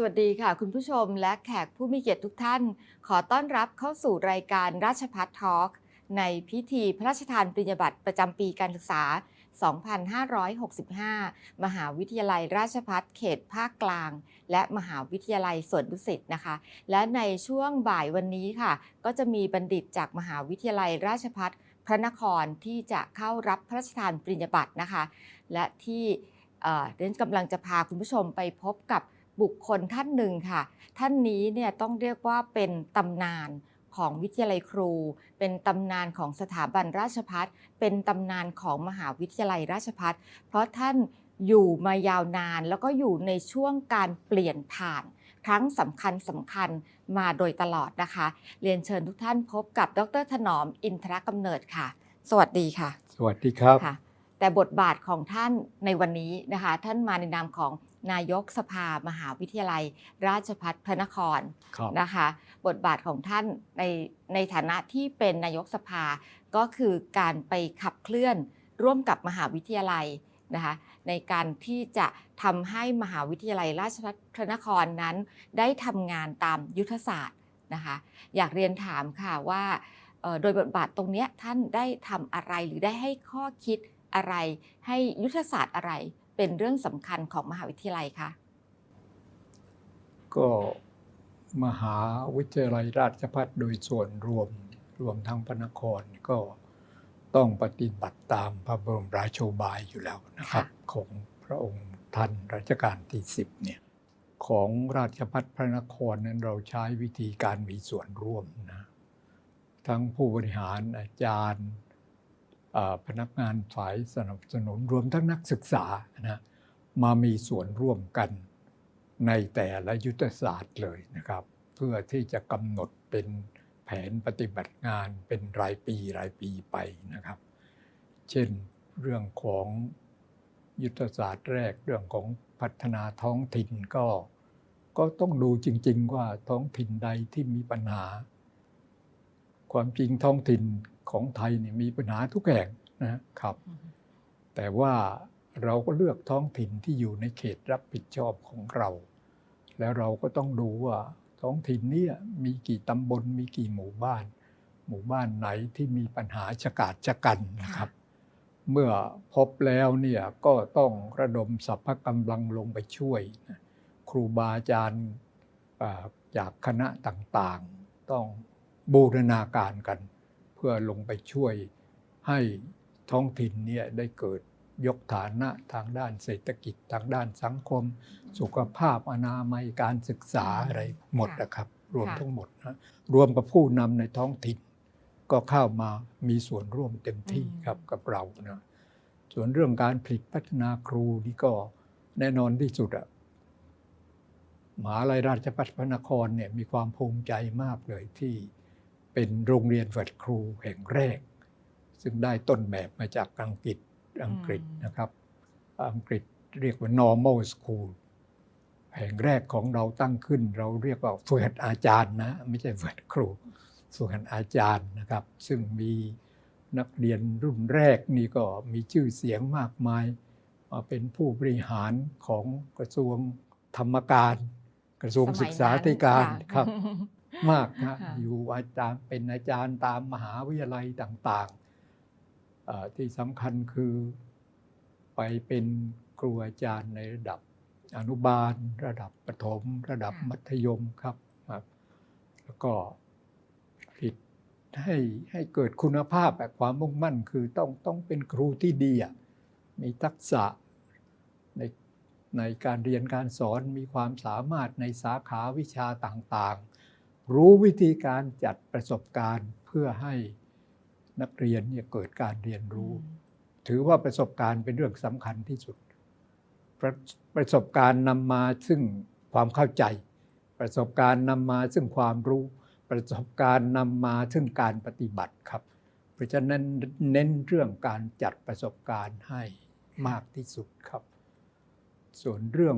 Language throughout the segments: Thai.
สวัสดีค่ะ คุณผู้ชมและแขกผู้มีเกียรติทุกท่าน ขอต้อนรับเข้าสู่รายการราชพัฒทอล์กในพิธีพระราชทานปริญญาบัตรประจำปีการศึกษา 2565 มหาวิทยาลัยราชพัฒเขตภาคกลาง และมหาวิทยาลัยสวนดุสิตนะคะ และในช่วงบ่ายวันนี้ค่ะ ก็จะมีบัณฑิตจากมหาวิทยาลัยราชพัฒพระนครที่จะเข้ารับพระราชทานปริญญาบัตรนะคะ และที่เอ่อเรนกำลังจะพาคุณผู้ชมไปพบกับ บุคคลท่านหนึ่งค่ะ ท่านนี้เนี่ยต้องเรียกว่าเป็นตำนานของวิทยาลัยครู เป็นตำนานของสถาบันราชพัฒเป็นตำนานของมหาวิทยาลัยราชพัฒเพราะท่านอยู่มายาวนาน แล้วก็อยู่ในช่วงการเปลี่ยนผ่านครั้งสำคัญสำคัญมาโดยตลอดนะคะ เรียนเชิญทุกท่านพบกับดรถนอมอินทรกำเนิดค่ะ สวัสดีค่ะ สวัสดีครับค่ะ แต่บทบาทของท่านในวันนี้นะคะ ท่านมาในนามของนายกสภามหาวิทยาลัย ราชพัฒพระนครครับนะคะ บทบาทของท่านในในฐานะที่เป็นนายกสภาก็คือการไปขับเคลื่อนร่วมกับมหาวิทยาลัยนะคะในการที่จะทำให้มหาวิทยาลัยราชภัฏพระนครนั้น ได้ทำงานตามยุทธศาสตร์นะคะอยากเรียนถามค่ะว่าเอ่อโดยบทบาทตรงเนี้ยท่านได้ทำอะไรหรือได้ให้ข้อคิด อะไร ให้ยุทธศาสตร์อะไรเป็นเรื่องสำคัญของมหาวิทยาลัยคะก็มหาวิทยาลัยราชภัฏโดยส่วนรวมรวมทั้งพระนครก็ต้องปฏิบัติตามพระบรมราโชบายอยู่แล้วนะครับ ของพระองค์ท่านรัชกาลที่สิบเนี่ยของราชภัฏพระนครนั้นเราใช้วิธีการมีส่วนร่วมนะ ทั้งผู้บริหารอาจารย์อ่า พนักงานฝ่ายสนับสนุนรวมทั้งนักศึกษานะมามีส่วนร่วมกันในแต่ละยุทธศาสตร์เลยนะครับ เพื่อที่จะกำหนดเป็นแผนปฏิบัติงานเป็นรายปีรายปีไปนะครับ เช่นเรื่องของยุทธศาสตร์แรกเรื่องของพัฒนาท้องถิ่นก็ก็ต้องดูจริง ๆ ว่าท้องถิ่นใดที่มีปัญหา ความจริงท้องถิ่น ของไทยนี่มีปัญหาทุกแห่งนะครับ แต่ว่าเราก็เลือกท้องถิ่นที่อยู่ในเขตรับผิดชอบของเรา แล้วเราก็ต้องดูว่าท้องถิ่นเนี้มีกี่ตำบลมีกี่หมู่บ้าน หมู่บ้านไหนที่มีปัญหาชะกาดชะกันนะครับ เมื่อพบแล้วเนี่ยก็ต้องระดมสรรพกำลังลงไปช่วยนะครูบาอาจารย์อ่าจากคณะต่างๆ ต้องบูรณาการกัน เพื่อลงไปช่วยให้ท้องถิ่นเนี่ยได้เกิดยกฐานะทางด้านเศรษฐกิจทางด้านสังคม สุขภาพอนามัยการศึกษาอะไรหมดนะครับ รวมค่ะทั้งหมดนะรวมกับผู้นำในท้องถิ่น ก็เข้ามามีส่วนร่วมเต็มที่ครับกับเรานะส่วนเรื่องการผลิตพัฒนาครูนี่ก็แน่นอนที่สุดอะมหาลัยราชภัฏพระนครเนี่ยมีความภูมิใจมากเลยที่ เป็นโรงเรียนฝึกครูแห่งแรก ซึ่งได้ต้นแบบมาจากอังกฤษอังกฤษอืมนะครับ อังกฤษเรียกว่า normal school แห่งแรกของเราตั้งขึ้น เราเรียกว่าฝึกหัดอาจารย์นะ ไม่ใช่ฝึกหัดครูฝึกหัดอาจารย์นะครับ ซึ่งมีนักเรียนรุ่นแรกนี่ก็มีชื่อเสียงมากมายมาเป็นผู้บริหารของกระทรวงธรรมการ กระทรวงสมัยศึกษาธิการนั้นครับค่ะ มากนะค่ะอยู่อาจารย์เป็นอาจารย์ตามมหาวิทยาลัยต่างๆเอ่อที่สำคัญคือไปเป็นครูอาจารย์ในระดับอนุบาล ระดับประถม ระดับมัธยมครับครับ แล้วก็ผลิตให้ให้เกิดคุณภาพแบบความมุ่งมั่น คือต้องต้องเป็นครูที่ดีอะมีทักษะในในการเรียนการสอนมีความสามารถในสาขาวิชาต่างๆ รู้วิธีการจัดประสบการณ์เพื่อให้นักเรียนเนี่ยเกิดการเรียนรู้ ถือว่าประสบการณ์เป็นเรื่องสำคัญที่สุด ประประสบการณ์นำมาซึ่งความเข้าใจ ประสบการณ์นำมาซึ่งความรู้ ประสบการณ์นำมาซึ่งการปฏิบัติครับ เพราะฉะนั้นเน้นเรื่องการจัดประสบการณ์ให้มากที่สุดครับ ส่วนเรื่อง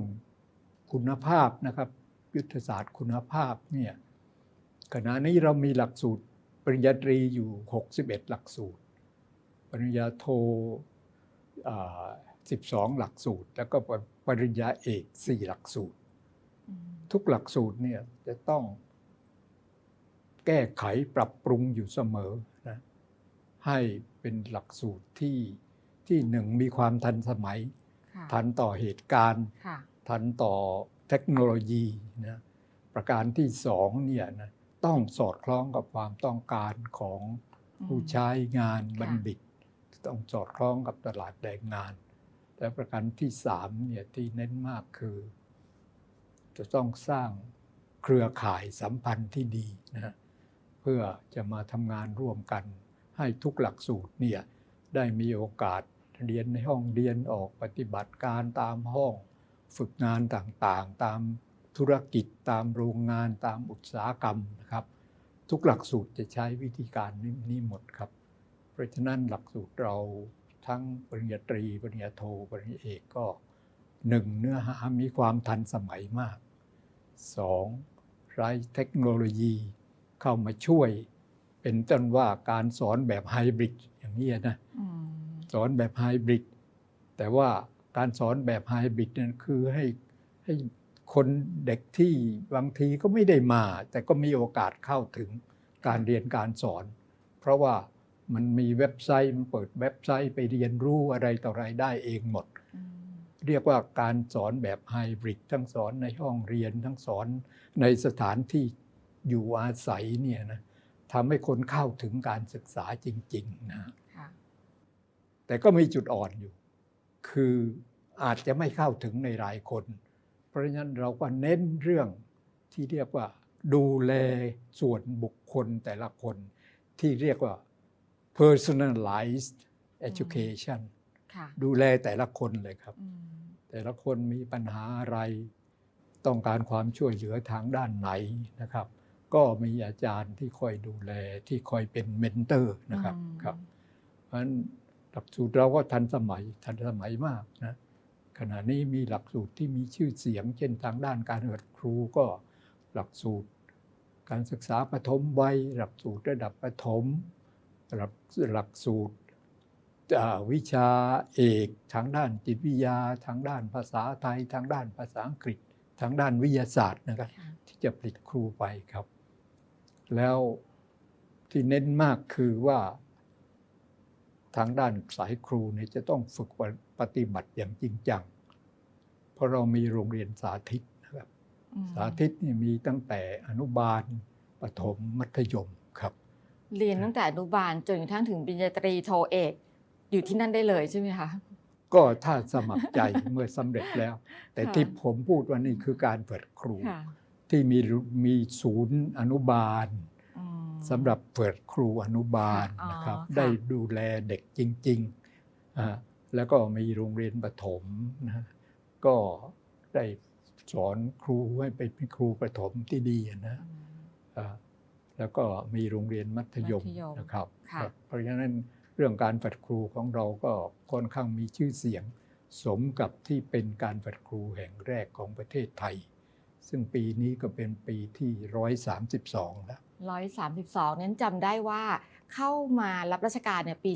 คุณภาพนะครับ ยุทธศาสตร์คุณภาพเนี่ย ขณะนี้เรามีหลักสูตรปริญญาตรีอยู่ 61 หลักสูตร ปริญญาโทอ่า12 หลักสูตร แล้วก็ปริญญาเอก 4 หลักสูตรอืมทุกหลักสูตรเนี่ยจะต้องแก้ไขปรับปรุงอยู่เสมอนะให้เป็นหลักสูตรที่ที่หนึ่งมีความทันสมัยค่ะทันต่อเหตุการณ์ค่ะทันต่อเทคโนโลยีนะประการที่สองเนี่ยนะ ต้องสอดคล้องกับความต้องการของผู้ใช้งานบัณฑิต ต้องสอดคล้องกับตลาดแรงงาน และประการที่สามเนี่ยที่เน้นมากคือ จะต้องสร้างเครือข่ายสัมพันธ์ที่ดีนะเพื่อจะมาทำงานร่วมกัน ให้ทุกหลักสูตรเนี่ยได้มีโอกาสเรียนในห้องเรียนออกปฏิบัติการตามห้อง ฝึกงานต่างๆ ตาม ธุรกิจตามโรงงานตามอุตสาหกรรมนะครับ ทุกหลักสูตรจะใช้วิธีการนี้นี้หมดครับ เพราะฉะนั้นหลักสูตรเราทั้งปริญญาตรีปริญญาโทปริญญาเอกก็หนึ่งเนื้อหามีความทันสมัยมากสองใช้เทคโนโลยีเข้ามาช่วย เป็นต้นว่าการสอนแบบไฮบริดอย่างนี้นะอืมสอนแบบไฮบริดแต่ว่าการสอนแบบไฮบริดนั้นคือให้ให้ คนเด็กที่บางทีก็ไม่ได้มา แต่ก็มีโอกาสเข้าถึงการเรียนการสอน เพราะว่ามันมีเว็บไซต์มันเปิดเว็บไซต์ไปเรียนรู้อะไรต่ออะไรได้เองหมด เรียกว่าการสอนแบบไฮบริดทั้งสอนในห้องเรียนทั้งสอนในสถานที่อยู่อาศัยเนี่ยนะทำให้คนเข้าถึงการศึกษาจริงๆนะค่ะแต่ก็มีจุดอ่อนอยู่ คืออาจจะไม่เข้าถึงในรายคน เพราะฉะนั้นเราก็เน้นเรื่องที่เรียกว่า ดูแลส่วนบุคคลแต่ละคน ที่เรียกว่า personalized education ค่ะดูแลแต่ละคนเลยครับอืมแต่ละคนมีปัญหาอะไร ต้องการความช่วยเหลือทางด้านไหนนะครับ ก็มีอาจารย์ที่คอยดูแลที่คอยเป็นเมนเตอร์นะครับอืมครับเพราะฉะนั้นหลักสูตรเราก็ทันสมัยทันสมัยมากนะ ขณะนี้มีหลักสูตรที่มีชื่อเสียง เช่นทางด้านการเกิดครูก็หลักสูตร การศึกษาปฐมวัยหลักสูตรระดับประถมหลักหลักสูตรอ่าวิชาเอกทางด้านจิตวิทยา ทางด้านภาษาไทย ทางด้านภาษาอังกฤษ ทางด้านวิทยาศาสตร์นะครับค่ะที่จะผลิตครูไปครับ แล้วที่เน้นมากคือว่าทางด้านสายครูเนี่ยจะต้องฝึก ปฏิบัติอย่างจริงจัง เพราะเรามีโรงเรียนสาธิตนะครับอืมสาธิตนี่มีตั้งแต่อนุบาลประถมมัธยมครับ เรียนตั้งแต่อนุบาลจนกระทั่งถึงปริญญาตรีโทเอก อยู่ที่นั่นได้เลยใช่ไหมคะก็ถ้าสมัครใจเมื่อสำเร็จแล้ว แต่ค่ะที่ผมพูดว่านี่คือการเปิดครูค่ะที่มีมีศูนย์อนุบาลอืมสำหรับเปิดครูอนุบาลค่ะอ๋อนะครับค่ะได้ดูแลเด็กจริงๆอ่า แล้วก็มีโรงเรียนประถมนะก็ได้สอนครูให้เป็นครูประถมที่ดีนะอืมอ่าแล้วก็มีโรงเรียนมัธยมมัธยมนะครับค่ะครับ เพราะฉะนั้นเรื่องการฝึกครูของเราก็ค่อนข้างมีชื่อเสียง สมกับที่เป็นการฝึกครูแห่งแรกของประเทศไทย ซึ่งปีนี้ก็เป็นปีที่ 132 แล้วร้อยสามสิบสองนั้นจำได้ว่า เข้ามารับราชการเนี่ยปี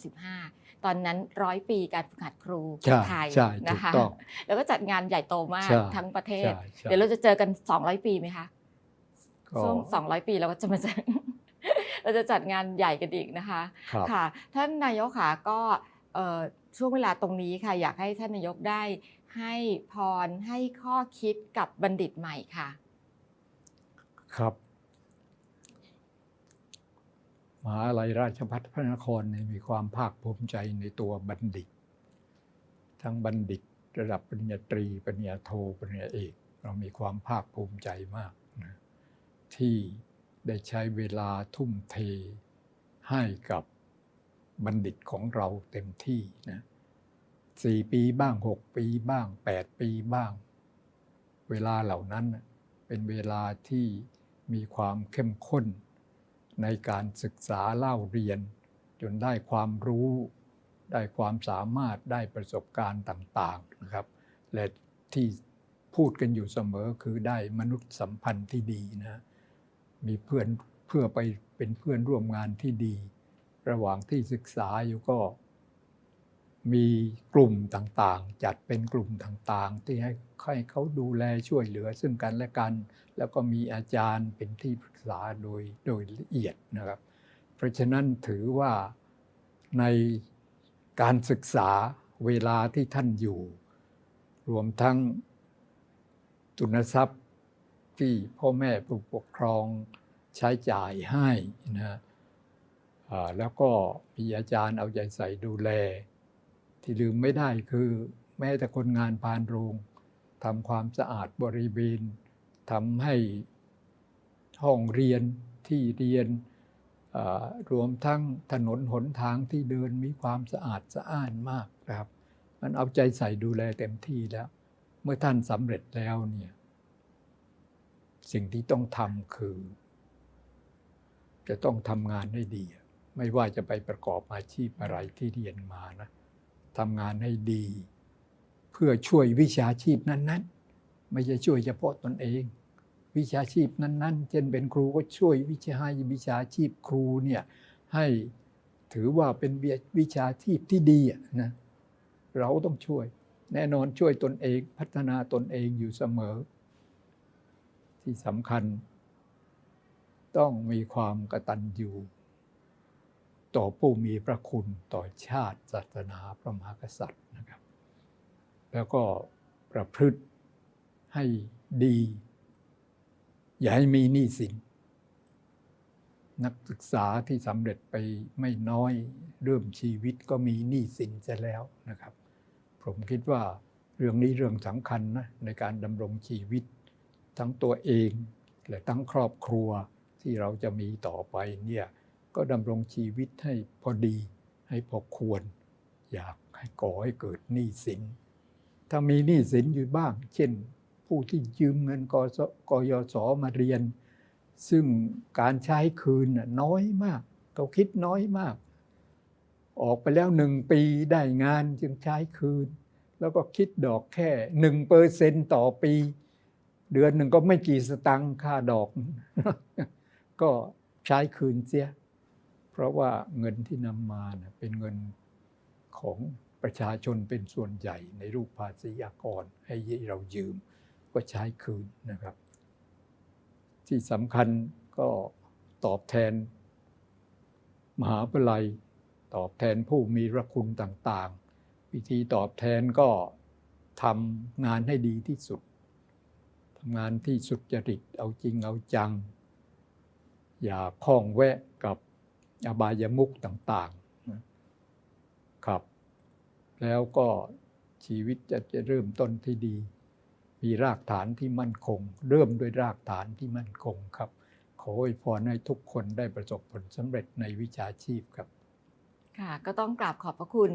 2535 ตอนนั้นร้อยปีการฝึกหัดครูใช่ไทยใช่นะถูกคะต้องแล้วก็จัดงานใหญ่โตมากใช่ทั้งประเทศใช่ใช่เดี๋ยวเราจะเจอกัน 200 ปีไหมคะก็ช่วง200 ปีเราก็จะมาเจอเราจะจัดงานใหญ่กันอีกนะคะครับค่ะ ท่านนายกค่ะก็เอ่อช่วงเวลาตรงนี้ค่ะ อยากให้ท่านนายกได้ให้พรให้ข้อคิดกับบัณฑิตใหม่ค่ะ ครับ มหาลัยราชภัฏพระนครเนี่ยมีความภาคภูมิใจในตัวบัณฑิต ทั้งบัณฑิตระดับปริญญาตรีปริญญาโทปริญญาเอก เรามีความภาคภูมิใจมากนะที่ได้ใช้เวลาทุ่มเทให้กับบัณฑิตของเราเต็มที่นะสี่ปีบ้างหกปีบ้างแปดปีบ้าง เวลาเหล่านั้นเป็นเวลาที่มีความเข้มข้น ในการศึกษาเล่าเรียน จนได้ความรู้ ได้ความสามารถได้ประสบการณ์ต่างๆนะครับ และที่พูดกันอยู่เสมอคือได้มนุษยสัมพันธ์ที่ดีนะมีเพื่อนเพื่อไปเป็นเพื่อนร่วมงานที่ดี ระหว่างที่ศึกษาอยู่ก็ มีกลุ่มต่างๆ จัดเป็นกลุ่มต่างๆ ที่ให้ให้เขาดูแลช่วยเหลือซึ่งกันและกัน แล้วก็มีอาจารย์เป็นที่ปรึกษาโดยโดยละเอียดนะครับ เพราะฉะนั้นถือว่าในการศึกษาเวลาที่ท่านอยู่ รวมทั้งทุนทรัพย์ที่พ่อแม่ผู้ปกครองใช้จ่ายให้นะฮะแล้วก็มีอาจารย์เอาใจใส่ดูแล ที่ลืมไม่ได้คือแม้แต่คนงานพานโรงทำความสะอาดบริเวณทำให้ห้องเรียนที่เรียนรวมทั้งถนนหนทางที่เดินมีความสะอาดสะอ้านมากครับ มันเอาใจใส่ดูแลเต็มที่แล้ว เมื่อท่านสำเร็จแล้วเนี่ยสิ่งที่ต้องทำคือ จะต้องทำงานให้ดี ไม่ว่าจะไปประกอบอาชีพอะไรที่เรียนมานะ ทำงานให้ดี เพื่อช่วยวิชาชีพนั้น ๆ ไม่ใช่ช่วยเฉพาะตนเอง วิชาชีพนั้น ๆ เช่นเป็นครูก็ช่วยวิชาวิชาชีพครูเนี่ยให้ถือว่าเป็นวิชาชีพที่ดีนะเราต้องช่วย แน่นอนช่วยตนเองพัฒนาตนเองอยู่เสมอ ที่สำคัญ ต้องมีความกระตัญญู ต่อผู้มีพระคุณต่อชาติศาสนาพระมหากษัตริย์นะครับ แล้วก็ประพฤติให้ดี อย่าให้มีหนี้สิน นักศึกษาที่สำเร็จไปไม่น้อยเริ่มชีวิตก็มีหนี้สินจะแล้วนะครับ ผมคิดว่าเรื่องนี้เรื่องสำคัญนะในการดำรงชีวิต ทั้งตัวเองและทั้งครอบครัวที่เราจะมีต่อไปเนี่ย ก็ดำรงชีวิตให้พอดีให้พอควร อยากให้ก่อให้เกิดหนี้สิน ถ้ามีหนี้สินอยู่บ้าง เช่น ผู้ที่ยืมเงินกกยศมาเรียน ซึ่งการใช้คืนน้อยมากเขาคิดน้อยมาก ออกไปแล้วหนึ่งปีได้งานจึงใช้คืน แล้วก็คิดดอกแค่หนึ่งเปอร์เซนต่อปี เดือนหนึ่งก็ไม่กี่สตังค์ค่าดอก ก็ใช้คืนเสีย เพราะว่าเงินที่นำมาเป็นเงินของประชาชนเป็นส่วนใหญ่ในรูปภาษีอากรให้เรายืมก็ใช้คืนนะครับ ที่สำคัญก็ตอบแทน มหาวิทยาลัยตอบแทนผู้มีพระคุณต่างๆ วิธีตอบแทนก็ทำงานให้ดีที่สุดทำงานที่สุจริตเอาจริงเอาจัง อย่าคล้องแวะกับ อบายมุกต่างๆนะครับ แล้วก็ชีวิตจะจะเริ่มต้นที่ดี มีรากฐานที่มั่นคง เริ่มด้วยรากฐานที่มั่นคงครับ ขออวยพรให้ทุกคนได้ประสบผลสำเร็จในวิชาชีพครับค่ะก็ต้องกราบขอบพระคุณ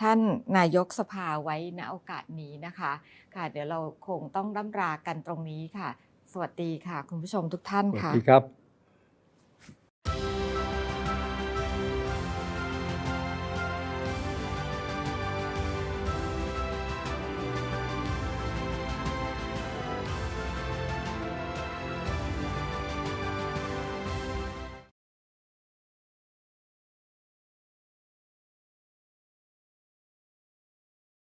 ท่านนายกสภาไว้ณโอกาสนี้นะคะค่ะ เดี๋ยวเราคงต้องร่ำรากันตรงนี้ค่ะ สวัสดีค่ะ คุณผู้ชมทุกท่านสวัสค่ะดีครับ